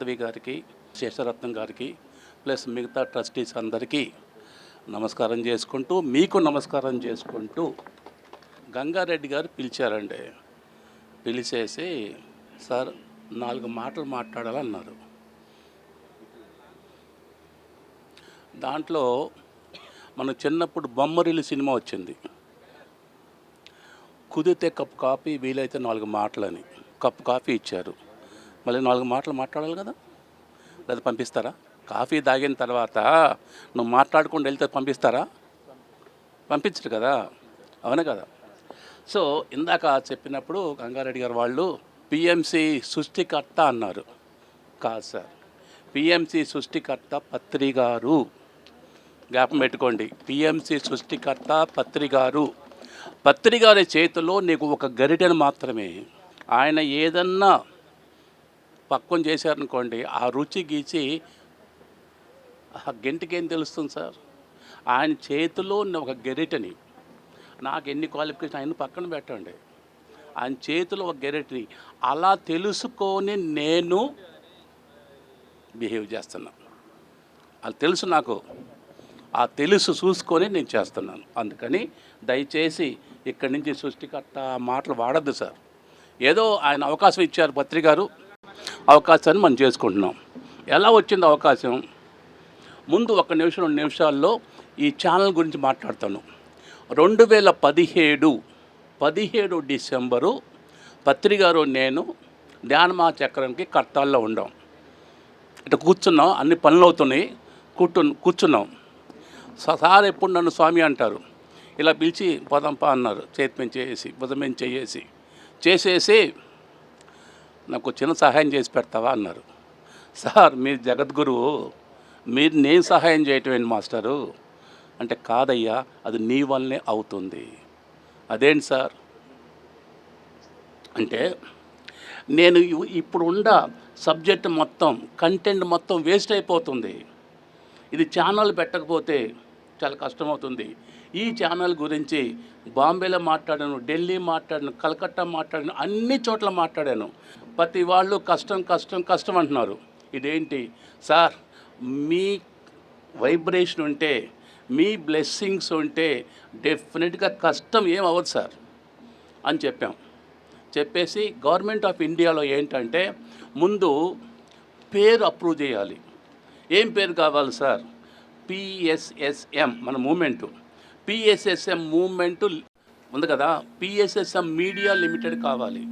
పదవి గారికి శేషరత్నం గారికి ప్లస్ మిగతా ట్రస్టీస్ అందరికీ నమస్కారం చేసుకుంటూ మీకు నమస్కారం చేసుకుంటూ గంగారెడ్డి గారు పిలిచారండి. పిలిచేసి సార్ నాలుగు మాటలు మాట్లాడాలన్నారు. దాంట్లో మన చిన్నప్పుడు బొమ్మరిల్లు సినిమా వచ్చింది. కుదిరితే కప్ కాఫీ వీలైతే నాలుగు మాటలని. కప్ కాఫీ ఇచ్చారు. మళ్ళీ నాలుగు మాటలు మాట్లాడాలి కదా? లేదా పంపిస్తారా? కాఫీ తాగిన తర్వాత నువ్వు మాట్లాడుకుంటూ వెళ్తే పంపిస్తారా? పంపించరు కదా? అవునే కదా? సో ఇందాక చెప్పినప్పుడు గంగారెడ్డి గారు వాళ్ళు పిఎంసి సృష్టికర్త అన్నారు. కాదు సార్. పిఎంసి సృష్టికర్త పత్రి గారు. జ్ఞాపం పెట్టుకోండి. పిఎంసి సృష్టికర్త పత్రి గారు. పత్రి గారి చేతిలో నీకు ఒక గరిటెను మాత్రమే. ఆయన ఏదన్నా పక్వం చేశారనుకోండి ఆ రుచి గీచి ఆ గెంటికేం తెలుస్తుంది సార్? ఆయన చేతిలో ఉన్న ఒక గెరిటని నాకు ఎన్ని క్వాలిఫికేషన్ ఆయన పక్కన పెట్టండి. ఆయన చేతిలో ఒక గెరిటని అలా తెలుసుకొని నేను బిహేవ్ చేస్తున్నాను అది తెలుసు నాకు. ఆ తెలుసు చూసుకొని నేను చేస్తున్నాను. అందుకని దయచేసి ఇక్కడి నుంచి సృష్టికర్త మాటలు వాడద్దు సార్. ఏదో ఆయన అవకాశం ఇచ్చారు పత్రికారు. అవకాశాన్ని మనం చేసుకుంటున్నాం. ఎలా వచ్చింది అవకాశం? ముందు ఒక నిమిషం రెండు నిమిషాల్లో ఈ ఛానల్ గురించి మాట్లాడతాను. రెండు వేల పదిహేడు పదిహేడు డిసెంబరు పత్రికారు నేను ధ్యానమా చక్రంకి కర్తాల్లో ఉండాం. ఇట్లా కూర్చున్నాం అన్ని పనులు అవుతున్నాయి. కూర్చు కూర్చున్నాం. స- సార్ ఎప్పుడు నన్ను స్వామి అంటారు? ఇలా పిలిచి పదంపా అన్నారు. చేతి మీద చేసి భుజం చేసి. చేసేసి నాకు చిన్న సహాయం చేసి పెడతావా అన్నారు. సార్ మీరు జగద్గురువు మీరు నేను సహాయం చేయటం ఏంటి మాస్టరు? అంటే కాదయ్యా అది నీ వల్లనే అవుతుంది. అదేంటి సార్? అంటే నేను ఇప్పుడు ఉన్న సబ్జెక్ట్ మొత్తం కంటెంట్ మొత్తం వేస్ట్ అయిపోతుంది. ఇది ఛానల్ పెట్టకపోతే చాలా కష్టమవుతుంది. ఈ ఛానల్ గురించి బాంబేలో మాట్లాడాను ఢిల్లీ మాట్లాడాను కలకత్తా మాట్లాడాను అన్ని చోట్ల మాట్లాడాను. ప్రతి వాళ్ళు కష్టం కష్టం కష్టం అంటున్నారు. ఇదేంటి? సార్ మీ వైబ్రేషన్ ఉంటే మీ బ్లెస్సింగ్స్ ఉంటే డెఫినెట్గా కష్టం ఏం అవ్వదు సార్ అని చెప్పాం. చెప్పేసి గవర్నమెంట్ ఆఫ్ ఇండియాలో ఏంటంటే ముందు పేరు అప్రూవ్ చేయాలి. ఏం పేరు కావాలి సార్? పిఎస్ఎస్ఎం మన మూమెంటు. పిఎస్ఎస్ఎం మూవ్మెంట్ ఉంది కదా పిఎస్ఎస్ఎం మీడియా లిమిటెడ్ కావాలి.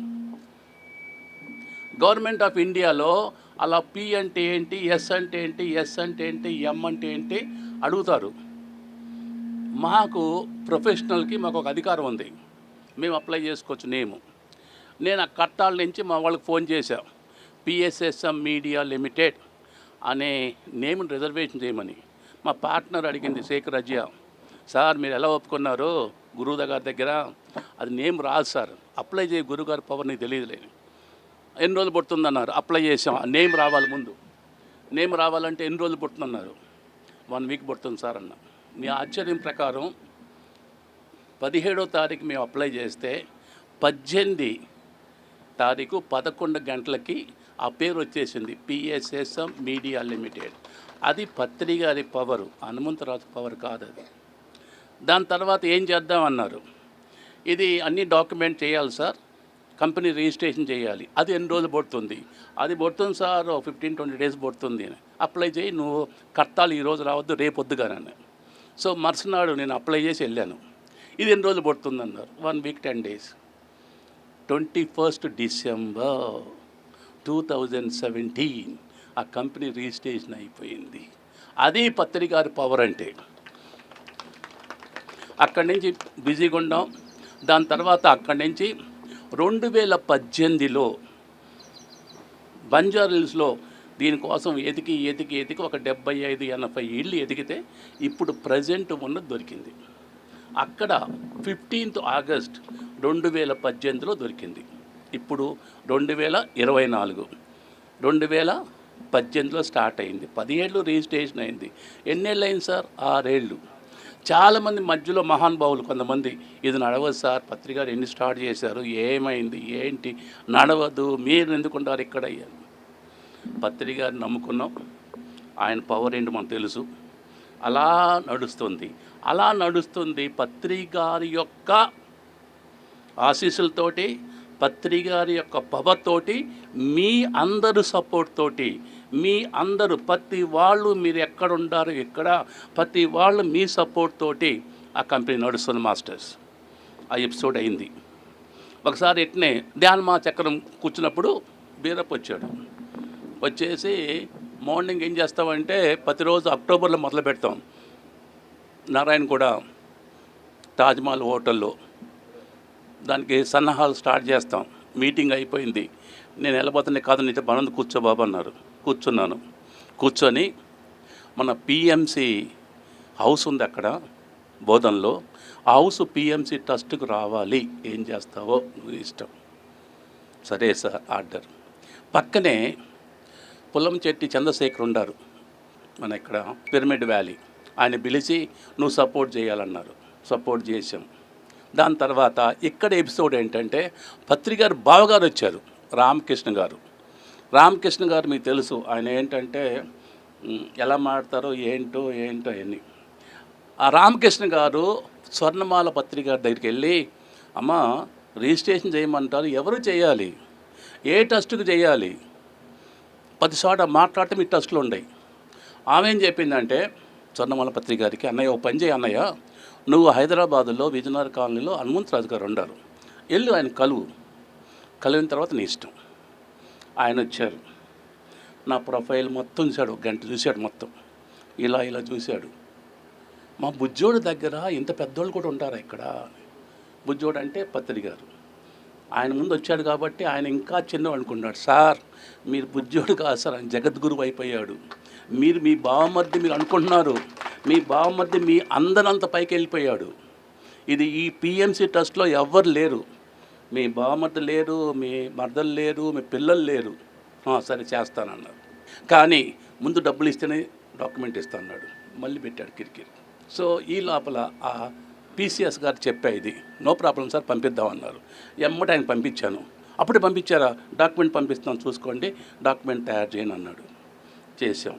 గవర్నమెంట్ ఆఫ్ ఇండియాలో అలా పి అంటే ఏంటి ఎస్ అంటే ఏంటి ఎస్ అంటే ఏంటి ఎం అంటే ఏంటి అడుగుతారు. మాకు ప్రొఫెషనల్కి మాకు ఒక అధికారం ఉంది. మేము అప్లై చేసుకోవచ్చు నేము. నేను ఆ కట్టాల నుంచి మా వాళ్ళకి ఫోన్ చేశాం. పిఎస్ఎస్ఎం మీడియా లిమిటెడ్ అనే నేమ్ని రిజర్వేషన్ చేయమని. మా పార్ట్నర్ అడిగింది శేఖర్ అజియా సార్ మీరు ఎలా ఒప్పుకున్నారు? గురువు గారి దగ్గర అది నేమ్ రాదు సార్. అప్లై చేయ గురుగారి పవర్ నీకు తెలియదులే. ఎన్ని రోజులు పడుతుందన్నారు? అప్లై చేసాం. నేమ్ రావాలి ముందు. నేమ్ రావాలంటే ఎన్ని రోజులు పడుతుందన్నారు? వన్ వీక్ పడుతుంది సార్ అన్న. మీ ఆశ్చర్యం ప్రకారం పదిహేడో తారీఖు మేము అప్లై చేస్తే పద్దెనిమిది తారీఖు పదకొండు గంటలకి ఆ పేరు వచ్చేసింది. PSSM media limited. అది పత్రికారి పవరు. హనుమంతరాజు పవర్ కాదు అది దాని తర్వాత ఏం చేద్దామన్నారు ఇది అన్ని డాక్యుమెంట్ చేయాలి సార్. కంపెనీ రిజిస్ట్రేషన్ చేయాలి. అది ఎన్ని రోజులు పడుతుంది? అది పడుతుంది సార్ ఫిఫ్టీన్ ట్వంటీ డేస్ పడుతుంది అని. అప్లై చేయి నువ్వు కట్టాలి ఈ రోజు రావద్దు రేపు వద్దుగానని సో మరుసనాడు నేను అప్లై చేసి వెళ్ళాను. ఇది ఎన్ని రోజులు పడుతుంది అన్నారు. One week ten days. Twenty first December two thousand seventeen ఆ కంపెనీ రిజిస్ట్రేషన్ అయిపోయింది అది పత్రికారి పవర్ అంటే అక్కడి నుంచి బిజీగా ఉన్నాం దాని తర్వాత అక్కడి నుంచి రెండు వేల పద్దెనిమిదిలో బంజార్ హిల్స్లో దీనికోసం ఎతికి ఎతికి ఎతికి ఒక డెబ్బై ఐదు ఎనభై ఇళ్ళు ఎదిగితే ఇప్పుడు ప్రజెంట్ ఉన్న దొరికింది. అక్కడ ఫిఫ్టీన్త్ ఆగస్ట్ రెండు వేల పద్దెనిమిదిలో దొరికింది. ఇప్పుడు రెండు వేల ఇరవై నాలుగు. రెండు వేల పద్దెనిమిదిలో స్టార్ట్ అయింది. పదిహేళ్ళు రిజిస్ట్రేషన్ అయింది. ఎన్నేళ్ళు అయింది సార్? ఆరేళ్ళు. చాలామంది మధ్యలో మహానుభావులు కొంతమంది ఇది నడవదు సార్ పత్రిక ఎన్ని స్టార్ట్ చేశారు ఏమైంది ఏంటి నడవదు మీరు ఎందుకుంటారు ఇక్కడ? అయ్యారు నమ్ముకున్నాం. ఆయన పవర్ ఏంటి మనకు తెలుసు. అలా నడుస్తుంది. అలా నడుస్తుంది పత్రి గారి యొక్క ఆశీస్సులతోటి పత్రి గారి యొక్క పవర్తోటి మీ అందరు సపోర్ట్ తోటి మీ అందరూ ప్రతి వాళ్ళు మీరు ఎక్కడ ఉండారు ప్రతి వాళ్ళు మీ సపోర్ట్ తోటి ఆ కంపెనీ నడుస్తుంది మాస్టర్స్ ఆ ఎపిసోడ్ అయింది. ఒకసారి ఎట్నే ధ్యాన్మా చక్రం కూర్చున్నప్పుడు బీరప్ వచ్చాడు. వచ్చేసి మార్నింగ్ ఏం చేస్తామంటే ప్రతిరోజు అక్టోబర్లో మొదలు పెడతాం. నారాయణ కూడా తాజ్మహల్ హోటల్లో. దానికి సన్నాహాలు స్టార్ట్ చేస్తాం. మీటింగ్ అయిపోయింది. నేను వెళ్ళబోతున్నా కాదు నీతో పనందు కూర్చో బాబు అన్నారు. కూర్చున్నాను. కూర్చొని మన పిఎంసి హౌస్ ఉంది అక్కడ బోధనలో. ఆ హౌస్ పిఎంసి ట్రస్ట్కి రావాలి. ఏం చేస్తావో నువ్వు ఇష్టం. సరే సార్ ఆర్డర్. పక్కనే పుల్లం చెట్టి చంద్రశేఖర్ ఉండారు. మన ఇక్కడ పిరమిడ్ వ్యాలీ. ఆయన పిలిచి నువ్వు సపోర్ట్ చేయాలన్నారు. సపోర్ట్ చేసాం దాని తర్వాత ఇక్కడ ఎపిసోడ్ ఏంటంటే పత్రికారు బావగారు వచ్చారు. రామకృష్ణ గారు. రామకృష్ణ గారు మీకు తెలుసు ఆయన ఏంటంటే ఎలా మాడతారో ఏంటో ఏంటో అవన్నీ ఆ రామకృష్ణ గారు స్వర్ణమాల పత్రిక గారి దగ్గరికి వెళ్ళి అమ్మ రిజిస్ట్రేషన్ చేయమంటారు ఎవరు చేయాలి? ఏ ట్రస్ట్కి చేయాలి? పది చోట మాట్లాడితే మీ ట్రస్ట్లు ఉన్నాయి ఆమె ఏం చెప్పిందంటే స్వర్ణమాల పత్రిక గారికి అన్నయ్య ఓ పని చేయి అన్నయ్య నువ్వు హైదరాబాదులో విజయనగర కాలనీలో హనుమంతరాజు గారు ఉండారు. వెళ్ళు ఆయన కలువు. కలివిన తర్వాత నీ ఇష్టం. ఆయన వచ్చారు నా ప్రొఫైల్ మొత్తం చూశాడు గంట చూశాడు మొత్తం. ఇలా ఇలా చూశాడు. మా బుజ్జోడు దగ్గర ఇంత పెద్దోళ్ళు కూడా ఉంటారా ఇక్కడ? బుజ్జోడు అంటే పత్రి గారు. ఆయన ముందు వచ్చాడు కాబట్టి ఆయన ఇంకా చిన్నవాడు అనుకున్నాడు సార్ మీరు బుజ్జోడు కాదు సార్ ఆయన జగద్గురువు అయిపోయాడు. మీరు మీ బావమర్ది మీరు అనుకుంటున్నారు. మీ బావమర్ది మీ అందరంత పైకి వెళ్ళిపోయాడు ఇది ఈ పిఎంసి ట్రస్ట్లో ఎవ్వరు లేరు. మీ బావమర్ది లేరు మీ మర్దలు లేరు మీ పిల్లలు లేరు. సరే చేస్తానన్నారు కానీ ముందు డబ్బులు ఇస్తేనే డాక్యుమెంట్ ఇస్తాన్నాడు మళ్ళీ పెట్టాడు కిరికిరి. సో ఈ లోపల ఆ పీసీఎస్ గారు చెప్పా ఇది నో ప్రాబ్లం సార్ పంపిద్దామన్నారు. ఎమ్మటి ఆయన పంపించాను. అప్పుడే పంపించారా? డాక్యుమెంట్ పంపిస్తాను చూసుకోండి. డాక్యుమెంట్ తయారు చేయను అన్నాడు చేసాం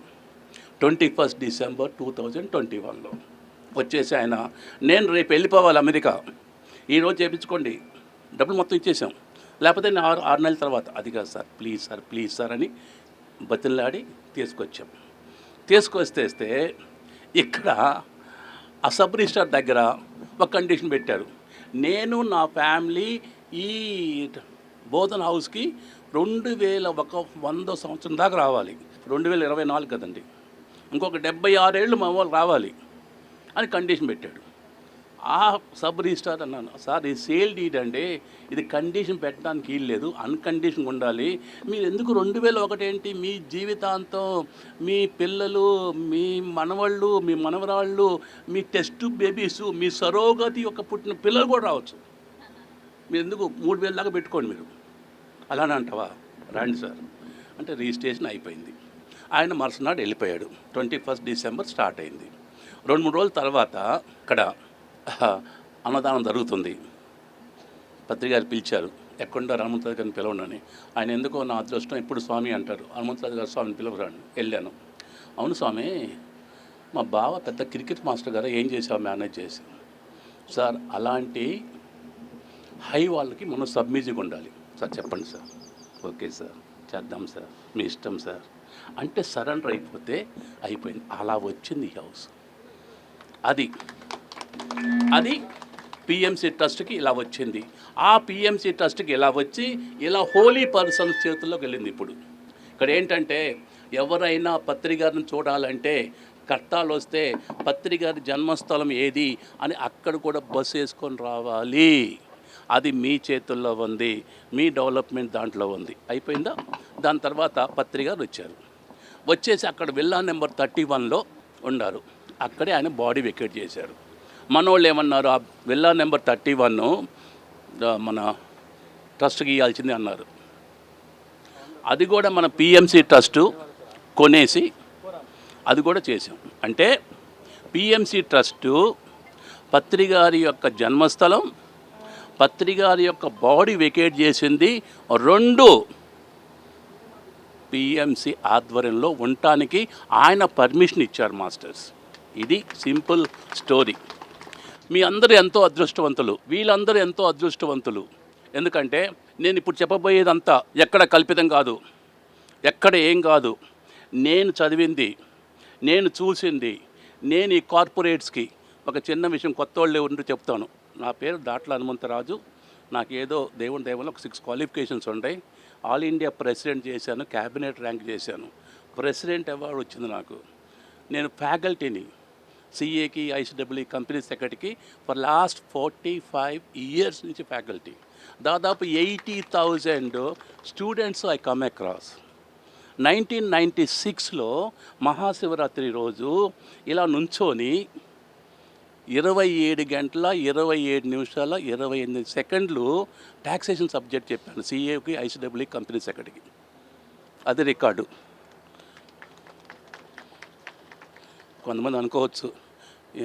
twenty first December two thousand twenty వన్లో వచ్చేసి ఆయన నేను రేపు వెళ్ళిపోవాలి అమెరికా. ఈరోజు చేయించుకోండి. డబ్బులు మొత్తం ఇచ్చేసాం. లేకపోతే నేను ఆరు ఆరు నెలల తర్వాత అది కాదు sir please sir please sir అని బతిలాడి తీసుకొచ్చాం. తీసుకొస్తేస్తే ఇక్కడ ఆ సబ్ రిజిస్టార్ దగ్గర ఒక కండిషన్ పెట్టారు. నేను నా ఫ్యామిలీ ఈ బోధన హౌస్కి రెండు వేల ఒక వంద సంవత్సరం దాకా రావాలి. రెండు వేల ఇరవై నాలుగు కదండి. ఇంకొక డెబ్బై ఆరేళ్ళు మా వాళ్ళు రావాలి అని కండిషన్ పెట్టాడు. ఆ సబ్ రిజిస్టార్ అన్నాను సార్ ఇది సేల్ డీడ్ అండి ఇది కండిషన్ పెట్టడానికి లేదు అన్కండిషన్ ఉండాలి. మీరు ఎందుకు రెండు వేల ఒకటి ఏంటి? మీ జీవితాంతం మీ పిల్లలు మీ మనవాళ్ళు మీ మనవరాళ్ళు మీ టెస్ట్ బేబీస్ మీ సరోగతి యొక్క పుట్టిన పిల్లలు కూడా రావచ్చు. మీరు ఎందుకు మూడు వేల దాకా పెట్టుకోండి మీరు. అలానే అంటావా? రండి సార్. అంటే రిజిస్ట్రేషన్ అయిపోయింది. ఆయన మరుసనాడు వెళ్ళిపోయాడు. ట్వంటీ ఫస్ట్ డిసెంబర్ స్టార్ట్ అయింది. రెండు మూడు రోజుల తర్వాత ఇక్కడ అన్నదానం జరుగుతుంది. పత్రికారు పిలిచారు. ఎక్కడ హనుమంతరాజు గారిని పిలవనని. ఆయన ఎందుకో నా అదృష్టం ఇప్పుడు స్వామి అంటారు. హనుమంతరాజు గారు స్వామిని పిలవరాను వెళ్ళాను. అవును స్వామి మా బావ పెద్ద క్రికెట్ మాస్టర్ గారు ఏం చేసావు మేనేజ్ చేసి? సార్ అలాంటి హై వాళ్ళకి మనం సబ్మిజిగా ఉండాలి. సార్ చెప్పండి సార్. ఓకే సార్ చేద్దాం సార్. మీ ఇష్టం సార్. అంటే సరెండర్ అయిపోతే అయిపోయింది. అలా వచ్చింది ఈ హౌస్. అది అది పిఎంసీ ట్రస్ట్కి ఇలా వచ్చింది. ఆ పిఎంసి ట్రస్ట్కి ఇలా వచ్చి ఇలా హోలీ పర్సన్స్ చేతుల్లోకి వెళ్ళింది ఇప్పుడు. ఇక్కడ ఏంటంటే ఎవరైనా పత్రికారిని చూడాలంటే కట్టాలు వస్తే పత్రికారి జన్మస్థలం ఏది అని అక్కడ కూడా బస్సు వేసుకొని రావాలి. అది మీ చేతుల్లో ఉంది మీ డెవలప్మెంట్ దాంట్లో ఉంది. అయిపోయిందా? దాని తర్వాత పత్రికారు వచ్చారు. వచ్చేసి అక్కడ విల్లా నెంబర్ థర్టీ వన్లో ఉన్నారు. అక్కడే ఆయన బాడీ వెకేట్ చేశారు. మనోళ్ళు ఏమన్నారు? ఆ విల్లా నెంబర్ థర్టీ వన్ మన ట్రస్ట్కి ఇవ్వాల్సింది అన్నారు. అది కూడా మన పిఎంసి ట్రస్టు కొనేసి అది కూడా చేసాం. అంటే పిఎంసి ట్రస్టు పత్రిగారి యొక్క జన్మస్థలం పత్రిగారి యొక్క బాడీ వెకేట్ చేసింది రెండు పిఎంసి ఆధ్వర్యంలో ఉండటానికి ఆయన పర్మిషన్ ఇచ్చారు మాస్టర్స్. ఇది సింపుల్ స్టోరీ. మీ అందరూ ఎంతో అదృష్టవంతులు. వీళ్ళందరూ ఎంతో అదృష్టవంతులు. ఎందుకంటే నేను ఇప్పుడు చెప్పబోయేదంతా ఎక్కడ కల్పితం కాదు. ఎక్కడ ఏం కాదు. నేను చదివింది నేను చూసింది నేను ఈ కార్పొరేట్స్కి ఒక చిన్న విషయం కొత్త వాళ్ళే ఉండి చెప్తాను. నా పేరు దాట్ల హనుమంతరాజు. నాకు ఏదో దేవుని దేవుని ఒక సిక్స్ క్వాలిఫికేషన్స్ ఉంటాయి. ఆల్ ఇండియా ప్రెసిడెంట్ చేశాను క్యాబినెట్ ర్యాంక్ చేశాను. ప్రెసిడెంట్ అవార్డు వచ్చింది నాకు. నేను ఫ్యాకల్టీని సిఏకి ఐసిడబ్ల్యూ కంపెనీ సెక్రటరీకి for last forty five years నుంచి ఫ్యాకల్టీ దాదాపు eighty thousand students I come across nineteen ninety సిక్స్లో మహాశివరాత్రి రోజు ఇలా నుంచొని ఇరవై ఏడు గంటల ఇరవై ఏడు నిమిషాల ఇరవై ఎనిమిది సెకండ్లు ట్యాక్సేషన్ సబ్జెక్ట్ చెప్పాను సిఏకి ఐసిడబ్ల్యూ కంపెనీ సెక్రటరీకి. అది రికార్డు. కొంతమంది అనుకోవచ్చు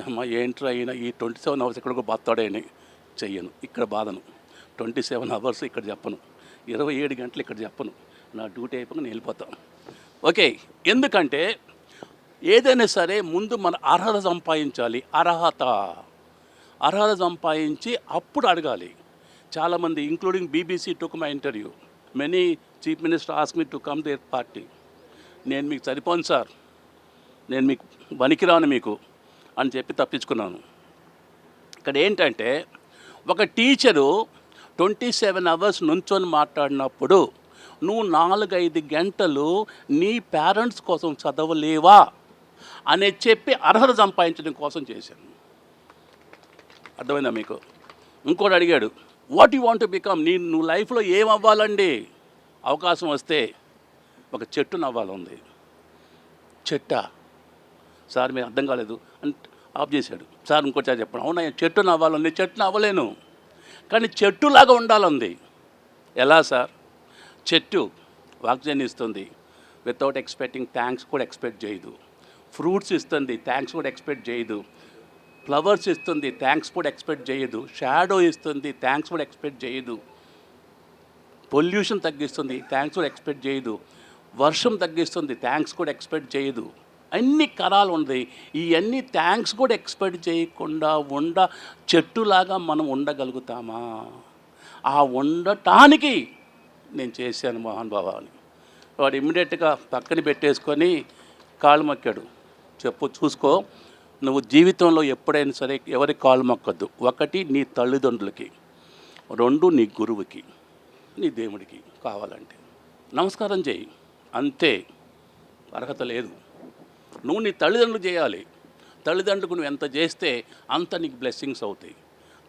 అమ్మ ఏంట్రా అయినా ఈ ట్వంటీ సెవెన్ అవర్స్ ఎక్కడికో బాతాడని చెయ్యను. ఇక్కడ బాధను. ట్వంటీ సెవెన్ అవర్స్ ఇక్కడ చెప్పను. ఇరవై ఏడు గంటలు ఇక్కడ చెప్పను. నా డ్యూటీ అయిపోయి నేను వెళ్ళిపోతాను ఓకే ఎందుకంటే ఏదైనా సరే ముందు మన అర్హత సంపాదించాలి. అర్హత. అర్హత సంపాదించి అప్పుడు అడగాలి. చాలామంది including BBC took my interview many chief minister ask me to come their party నేను మీకు సరిపోను సార్ నేను మీకు పనికిరాను మీకు అని చెప్పి తప్పించుకున్నాను. ఇక్కడ ఏంటంటే ఒక టీచరు ట్వంటీ సెవెన్ అవర్స్ నుంచొని మాట్లాడినప్పుడు నువ్వు నాలుగైదు గంటలు నీ పేరెంట్స్ కోసం చదవలేవా? అని చెప్పి అర్హత సంపాదించడం కోసం చేశాను. అర్థమైందా మీకు? ఇంకోటి అడిగాడు వాట్ యు వాంట్ బికమ్ నీ నువ్వు లైఫ్లో ఏం అవ్వాలండి అవకాశం వస్తే ఒక చెట్టు నవ్వాలంది చెట్టా? సార్ మీరు అర్థం కాలేదు అని ఆఫ్ చేశాడు. సార్ ఇంకోసారి చెప్పండి. అవునా చెట్టు నవ్వాలండి చెట్టు నవ్వలేను. కానీ చెట్టులాగా ఉండాలంది. ఎలా సార్? చెట్టు ఆక్సిజన్ ఇస్తుంది. వితౌట్ ఎక్స్పెక్టింగ్ థ్యాంక్స్ కూడా ఎక్స్పెక్ట్ చేయదు. ఫ్రూట్స్ ఇస్తుంది థ్యాంక్స్ కూడా ఎక్స్పెక్ట్ చేయదు. ఫ్లవర్స్ ఇస్తుంది థ్యాంక్స్ కూడా ఎక్స్పెక్ట్ చేయదు. షాడో ఇస్తుంది థ్యాంక్స్ కూడా ఎక్స్పెక్ట్ చేయదు. పొల్యూషన్ తగ్గిస్తుంది థ్యాంక్స్ కూడా ఎక్స్పెక్ట్ చేయదు. వర్షం తగ్గిస్తుంది థ్యాంక్స్ కూడా ఎక్స్పెక్ట్ చేయదు. అన్ని కరాలు ఉంది ఇవన్నీ థ్యాంక్స్ కూడా ఎక్స్పెక్ట్ చేయకుండా ఉండ చెట్టులాగా మనం ఉండగలుగుతామా? ఆ ఉండటానికి నేను చేశాను మోహన్ బాబాని వాడు ఇమ్మీడియట్గా పక్కన పెట్టేసుకొని కాళ్ళు మొక్కాడు. చెప్పు చూసుకో. నువ్వు జీవితంలో ఎప్పుడైనా సరే ఎవరి కాళ్ళు మొక్కద్దు? ఒకటి నీ తల్లిదండ్రులకి. రెండు నీ గురువుకి. నీ దేవుడికి కావాలంటే. నమస్కారం చేయి అంతే. అర్హత లేదు. నువ్వు నీ తల్లిదండ్రులు చేయాలి. తల్లిదండ్రులకు నువ్వు ఎంత చేస్తే అంత నీకు బ్లెస్సింగ్స్ అవుతాయి.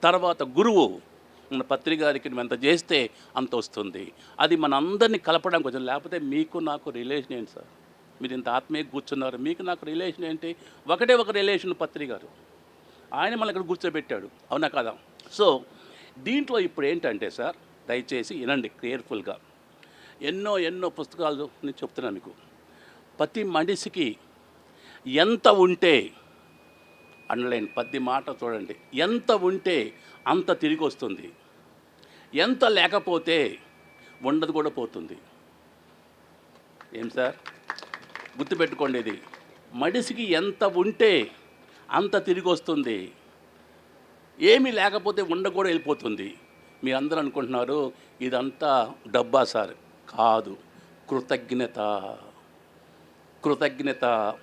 తర్వాత గురువు మన పత్రికారికి నువ్వు ఎంత చేస్తే అంత వస్తుంది. అది మన అందరినీ కలపడానికి కొంచెం లేకపోతే మీకు నాకు రిలేషన్ ఏంటి సార్? మీరు ఇంత ఆత్మీయ కూర్చున్నారు మీకు నాకు రిలేషన్ ఏంటి? ఒకటే ఒక రిలేషన్ పత్రిక గారు ఆయన మన ఇక్కడ కూర్చోబెట్టాడు. అవునా కదా? సో దీంట్లో ఇప్పుడు ఏంటంటే సార్ దయచేసి వినండి కేర్ఫుల్గా ఎన్నో ఎన్నో పుస్తకాలు నేను చెప్తున్నాను మీకు. ప్రతి మనిషికి ఎంత ఉంటే అనలేని పద్ది మాట చూడండి ఎంత ఉంటే అంత తిరిగి వస్తుంది ఎంత లేకపోతే ఉండదు కూడా పోతుంది. ఏం సార్? గుర్తుపెట్టుకోండి ఇది. మనిషికి ఎంత ఉంటే అంత తిరిగి వస్తుంది ఏమీ లేకపోతే ఉండ కూడా వెళ్ళిపోతుంది. మీ అందరూ అనుకుంటున్నారు ఇదంతా డబ్బా సార్. కాదు. కృతజ్ఞత. కృతజ్ఞత.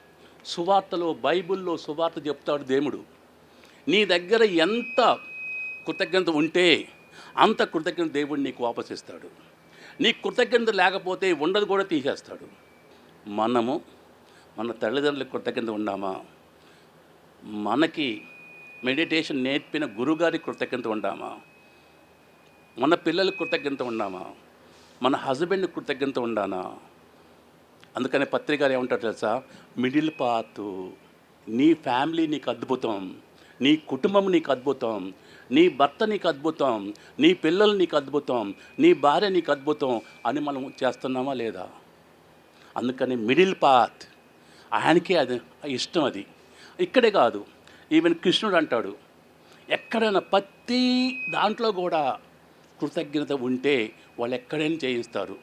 సువార్తలో బైబిల్లో సువార్త చెప్తాడు దేవుడు. నీ దగ్గర ఎంత కృతజ్ఞత ఉంటే అంత కృతజ్ఞత దేవుడు నీకు వాపస్ ఇస్తాడు. కృతజ్ఞత లేకపోతే ఉండదు కూడా తీసేస్తాడు. మనము మన తల్లిదండ్రులకు కృతజ్ఞత ఉండామా? మనకి మెడిటేషన్ నేర్పిన గురుగారి కృతజ్ఞత ఉండామా? మన పిల్లలకు కృతజ్ఞత ఉండామా? మన హస్బెండ్ కృతజ్ఞత ఉండానా? అందుకనే పత్రికలు ఏమంటారు తెలుసా? మిడిల్ పాత్ నీ ఫ్యామిలీ నీకు అద్భుతం నీ కుటుంబం నీకు అద్భుతం నీ భర్త నీకు అద్భుతం నీ పిల్లలు నీకు అద్భుతం నీ భార్య నీకు అద్భుతం అని మనం చేస్తున్నామా లేదా? అందుకని మిడిల్ పాత్ ఆయనకే అది ఇష్టం అది. ఇక్కడే కాదు ఈవెన్ కృష్ణుడు అంటాడు ఎక్కడైనా ప్రతి దాంట్లో కూడా కృతజ్ఞత ఉంటే వాళ్ళు ఎక్కడైనా చేయిస్తారు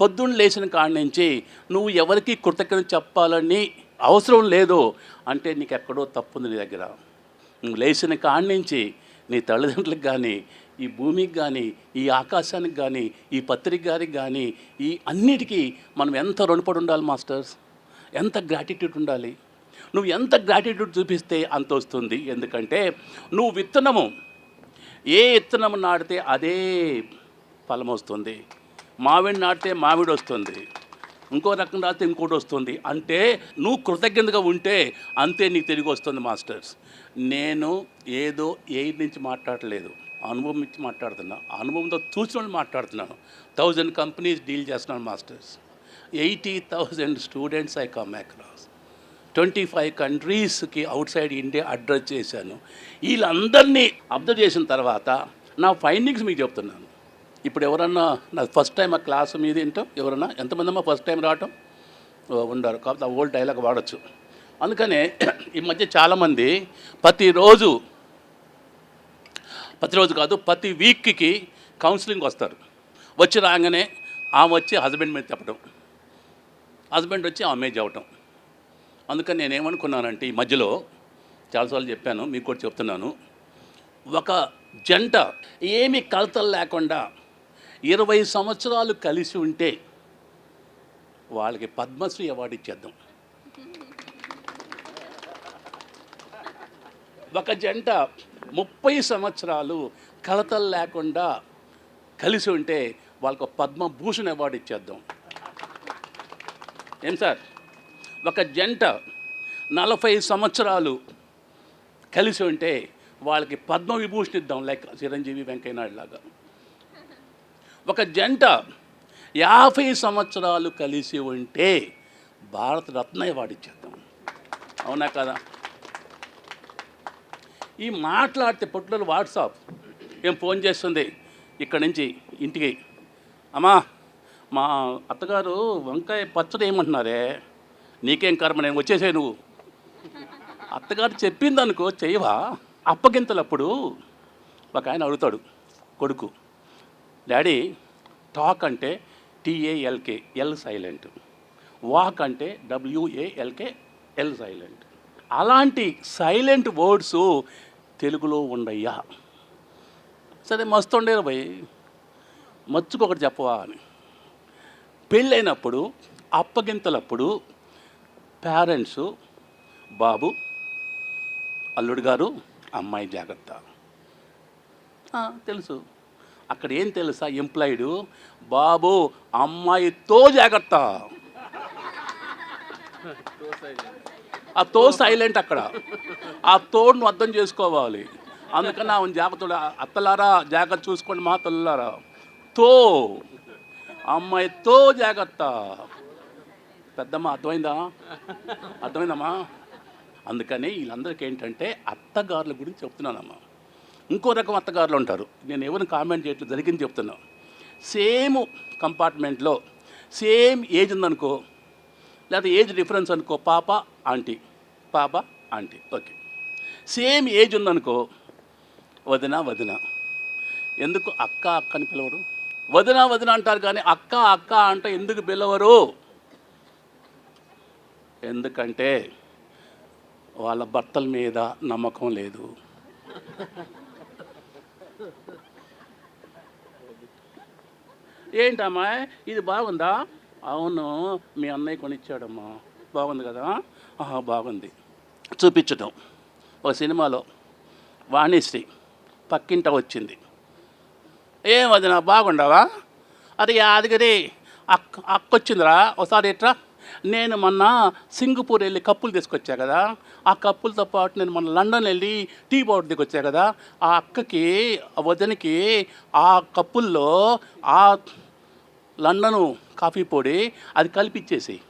పొద్దున్న లేచిన కాడి నుంచి నువ్వు ఎవరికి కృతజ్ఞత చెప్పాలని అవసరం లేదు అంటే నీకు ఎక్కడో తప్పు ఉంది నీ దగ్గర. నువ్వు లేచిన కాడి నుంచి నీ తల్లిదండ్రులకు కానీ ఈ భూమికి కానీ ఈ ఆకాశానికి కానీ ఈ పత్రిక గారికి కానీ ఈ అన్నిటికీ మనం ఎంత రుణపడి ఉండాలి మాస్టర్స్? ఎంత గ్రాటిట్యూడ్ ఉండాలి? నువ్వు ఎంత గ్రాటిట్యూడ్ చూపిస్తే అంత వస్తుంది? ఎందుకంటే నువ్వు విత్తనము ఏ విత్తనము నాటితే అదే ఫలం వస్తుంది. మావిడి నాటితే మావిడి వస్తుంది. ఇంకో రకం నాటితే ఇంకోటి వస్తుంది. అంటే నువ్వు కృతజ్ఞతగా ఉంటే అంతే నీకు తిరిగి వస్తుంది మాస్టర్స్. నేను ఏదో ఎయిర్ నుంచి మాట్లాడలేదు. అనుభవం ఇచ్చి మాట్లాడుతున్నా. అనుభవంతో చూసిన వాళ్ళు మాట్లాడుతున్నాను. థౌజండ్ కంపెనీస్ డీల్ చేస్తున్నాను masters. Eighty thousand students I come across. Twenty five కంట్రీస్కి అవుట్ సైడ్ ఇండియా అడ్రస్ చేశాను. వీళ్ళందరినీ అబ్జర్వ్ చేసిన తర్వాత నా ఫైండింగ్స్ మీకు చెప్తున్నాను. ఇప్పుడు ఎవరన్నా నా ఫస్ట్ టైం ఆ క్లాస్ మీద ఏంటో ఎవరన్నా ఎంతమంది అమ్మా ఫస్ట్ టైం రావటం ఉండరు. కాబట్టి ఆ ఓల్డ్ డైలాగ్ వాడచ్చు. అందుకనే ఈ మధ్య చాలామంది ప్రతిరోజు ప్రతిరోజు కాదు ప్రతి వీక్కి కౌన్సిలింగ్ వస్తారు. వచ్చి రాగానే ఆమె వచ్చి హస్బెండ్ మీద చెప్పడం హస్బెండ్ వచ్చి ఆమె మీద చెప్పడం అందుకని నేను ఏమనుకున్నానంటే ఈ మధ్యలో చాలాసార్లు చెప్పాను మీకు కూడా చెప్తున్నాను. ఒక జంట ఏమి కలతలు లేకుండా ఇరవై సంవత్సరాలు కలిసి ఉంటే వాళ్ళకి పద్మశ్రీ అవార్డు ఇచ్చేద్దాం. ఒక జంట ముప్పై సంవత్సరాలు కలతలు లేకుండా కలిసి ఉంటే వాళ్ళకు పద్మభూషణ్ అవార్డు ఇచ్చేద్దాం. ఏం సార్? ఒక జంట నలభై సంవత్సరాలు కలిసి ఉంటే వాళ్ళకి పద్మవిభూషణ్ ఇద్దాం లైక్ చిరంజీవి వెంకయ్యనాయుడు లాగా. ఒక జంట యాభై సంవత్సరాలు కలిసి ఉంటే భారత రత్న ఇచ్చేద్దాం. అవునా కదా? ఈ మాట్లాడితే పొట్టులో వాట్సాప్. ఏం ఫోన్ చేస్తుంది? ఇక్కడి నుంచి ఇంటికి. అమ్మా మా అత్తగారు వంకాయ పచ్చడి ఏమంటున్నారే? నీకేం కర్మ? నేను వచ్చేసే నువ్వు. అత్తగారు చెప్పిందనుకో చేయవా అప్పగింతలప్పుడు ఒక ఆయన అడుగుతాడు కొడుకు. డాడీ టాక్ అంటే T A L K L silent. Walk అంటే W A L K L silent. అలాంటి సైలెంట్ వర్డ్స్ తెలుగులో ఉండయ్యా. సరే మస్తు ఉండేరు భయ్. మచ్చుకొకటి చెప్పవా అని. పెళ్ళైనప్పుడు అప్పగింతలప్పుడు పేరెంట్స్ బాబు అల్లుడు గారు అమ్మాయి జాగ్రత్త. తెలుసు. అక్కడ ఏం తెలుసా ఎంప్లాయిడ్? బాబు అమ్మాయితో జాగ్రత్త. ఆ తో సైలెంట్ అక్కడ. ఆ తోడును అర్థం చేసుకోవాలి. అందుకని ఆమె జాగ్రత్త అత్తలారా జాగ్రత్త చూసుకోండి మా తల్లారా తో అమ్మాయితో జాగ్రత్త. పెద్దమ్మ అర్థమైందా? అర్థమైందమ్మా? అందుకని వీళ్ళందరికీ ఏంటంటే అత్తగారుల గురించి చెప్తున్నానమ్మా. ఇంకో రకం అత్తగారులు ఉంటారు. నేను ఎవరిని కామెంట్ చేయట్లేదు జరిగింది చెప్తున్నా. సేమ్ కంపార్ట్మెంట్లో సేమ్ ఏజ్ ఉందనుకో లేకపోతే ఏజ్ డిఫరెన్స్ అనుకో పాప ఆంటీ. పాప ఆంటీ. ఓకే. సేమ్ ఏజ్ ఉందనుకో వదిన వదిన. ఎందుకు అక్క అక్క అని పిలవరు? వదిన వదిన అంటారు కానీ అక్క అక్క అంటే ఎందుకు పిలవరు? ఎందుకంటే వాళ్ళ భర్తల మీద నమ్మకం లేదు. ఏంటమ్మా? ఇది బాగుందా? అవును మీ అన్నయ్య కొనిచ్చాడమ్మా. బాగుంది కదా? ఆహా బాగుంది. చూపించటం. ఒక సినిమాలో వాణిశ్రీ పక్కింట వచ్చింది. ఏం వదినా బాగుండవా? అది యాదగిరి అక్క అక్క వచ్చిందిరా ఒకసారి ఎట్రా? నేను మొన్న సింగపూర్ వెళ్ళి కప్పులు తీసుకొచ్చా కదా? ఆ కప్పులతో పాటు నేను మొన్న లండన్ వెళ్ళి టీ పౌడర్ దిగొచ్చా కదా? ఆ అక్కకి వదినకి ఆ కప్పుల్లో ఆ లండను కాఫీ పొడి అది కలిపిచ్చేసి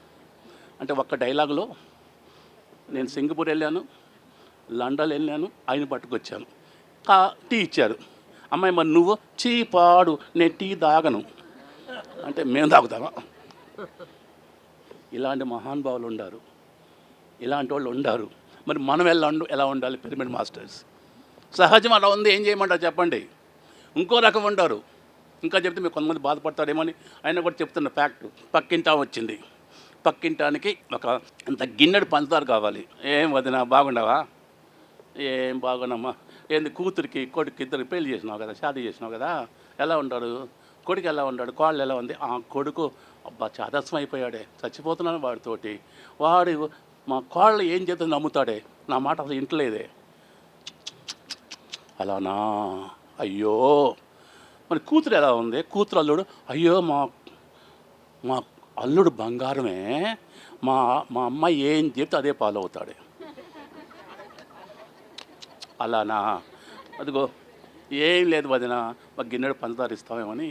అంటే ఒక్క డైలాగులో నేను సింగపూర్ వెళ్ళాను లండన్ వెళ్ళాను ఆయన పట్టుకొచ్చాను. కా టీ ఇచ్చారు. అమ్మాయి మరి నువ్వు? చీ పాడు నేను టీ తాగను. అంటే మేము తాగుతామా? ఇలాంటి మహానుభావులు ఉండారు. ఇలాంటి వాళ్ళు ఉండారు. మరి మనం ఎలా ఎలా ఉండాలి పిరమిడ్ మాస్టర్స్? సహజం అలా ఉంది ఏం చేయమంటారు చెప్పండి? ఇంకో రకం ఉంటారు ఇంకా చెప్తే మీరు కొంతమంది బాధపడతారేమో అని ఆయన కూడా చెప్తున్న ఫ్యాక్ట్ పక్కింటా వచ్చింది. పక్కింటానికి ఒక ఇంత గిన్నెడు పంచదారు కావాలి. ఏం వదినా బాగుండవా? ఏం బాగున్నామ్మా ఏంది కూతురికి కొడుకు ఇద్దరికి పెళ్ళి చేసినావు కదా షాదీ చేసినావు కదా? ఎలా ఉంటాడు కొడుకు ఎలా ఉన్నాడు కోళ్ళు ఎలా ఉంది? ఆ కొడుకు అబ్బా చాదస్సం అయిపోయాడే. చచ్చిపోతున్నాను వాడితోటి. వాడు మా కాళ్ళు ఏం చేస్తే నమ్ముతాడే. నా మాట అసలు ఇంట్లేదే అలానా అయ్యో! మరి కూతురు ఎలా ఉంది? కూతురు అల్లుడు అయ్యో మా మా అల్లుడు బంగారమే. మా మా అమ్మాయి ఏం చెప్తే అదే ఫాలో అవుతాడు అలానా అదిగో ఏం లేదు వదిన మా గిన్నెడు పంచదార ఇస్తామేమని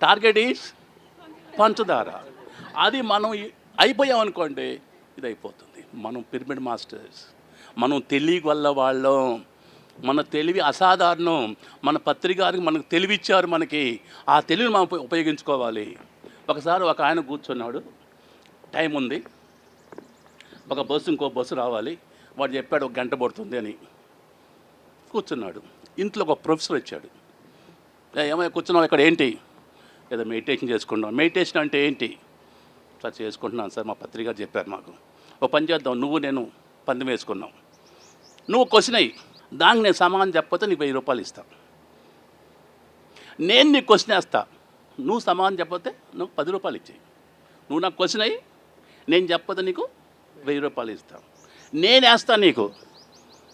టార్గెట్ ఈస్ పంచదార. అది మనం అయిపోయాం అయిపోయామనుకోండి ఇది అయిపోతుంది మనం పిరమిడ్ మాస్టర్స్ మనం తెలివి వల్ల వాళ్ళం. మన తెలివి అసాధారణం. మన పత్రికారికి మనకు తెలివిచ్చారు మనకి. ఆ తెలివిని మనం ఉపయోగించుకోవాలి. ఒకసారి ఒక ఆయన కూర్చున్నాడు. టైం ఉంది. ఒక బస్సు ఇంకో బస్సు రావాలి. వాడు చెప్పాడు ఒక గంట పడుతుంది అని. కూర్చున్నాడు. ఇంట్లో ఒక ప్రొఫెసర్ వచ్చాడు. ఏమైనా కూర్చున్నావు? ఇక్కడ ఏంటి? ఏదో మెడిటేషన్ చేసుకుంటాం మెడిటేషన్ అంటే ఏంటి? సార్ చేసుకుంటున్నాను సార్. మా పత్రిక చెప్పారు మాకు. ఓ పని చేద్దాం. నువ్వు నేను పందెం వేసుకున్నాం. నువ్వు క్వశ్చన్ అయ్యి దానికి నేను సమాధానం చెప్పకపోతే నీకు వెయ్యి రూపాయలు ఇస్తా. నేను నీకు క్వశ్చన్ వేస్తా. నువ్వు సమాధానం చెప్పకపోతే నువ్వు పది రూపాయలు ఇచ్చేయి. నువ్వు నాకు క్వశ్చన్ అయ్యి నేను చెప్పకపోతే నీకు వెయ్యి రూపాయలు ఇస్తా. నేను వేస్తా నీకు.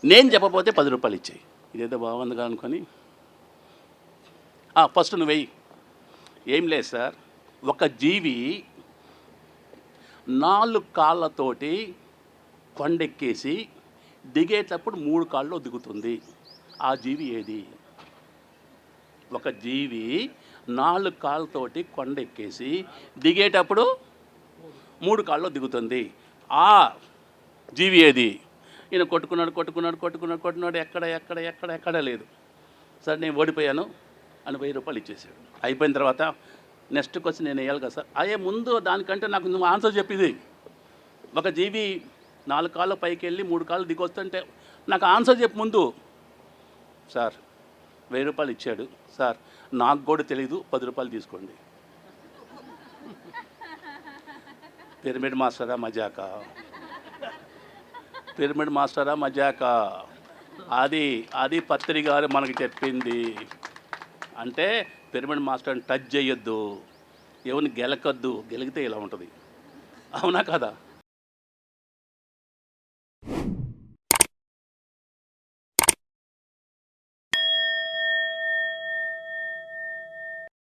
నేను చెప్పకపోతే పది రూపాయలు ఇచ్చేయి. ఇదేదో బాగుందిగా అనుకొని. ఫస్ట్ నువ్వు వెయ్యి. ఏం లేదు సార్. ఒక జీవి నాలుగు కాళ్ళతోటి కొండెక్కేసి దిగేటప్పుడు మూడు కాళ్ళు దిగుతుంది. ఆ జీవి ఏది? ఒక జీవి నాలుగు కాళ్ళతోటి కొండెక్కేసి దిగేటప్పుడు మూడు కాళ్ళు దిగుతుంది. ఆ జీవి ఏది? ఈయన కొట్టుకున్నాడు కొట్టుకున్నాడు కొట్టుకున్నాడు కొట్టుకున్నాడు ఎక్కడ ఎక్కడ ఎక్కడ ఎక్కడ లేదు. సార్ నేను ఓడిపోయాను అని వెయ్యి రూపాయలు ఇచ్చేసాడు అయిపోయిన తర్వాత నెక్స్ట్ క్వశ్చన్ నేను వేయాలి కదా సార్. అయ్యే ముందు దానికంటే నాకు నువ్వు ఆన్సర్ చెప్పింది. ఒక జీవి నాలుగు కాళ్ళు పైకి వెళ్ళి మూడు కాళ్ళు దిగొస్తుంటే నాకు ఆన్సర్ చెప్పు ముందు. సార్ వెయ్యి రూపాయలు ఇచ్చాడు. సార్ నాకు కూడా తెలీదు పది రూపాయలు తీసుకోండి. పిరమిడ్ మాస్టరా మజాకా? పిరమిడ్ మాస్టరా మజాకా? అది అది పత్రి గారు మనకి చెప్పింది. అంటే పిరమిడ్ మాస్టర్ని టచ్ చేయొద్దు. ఎవరిని గెలకద్దు. గెలిగితే ఇలా ఉంటుంది. అవునా కదా?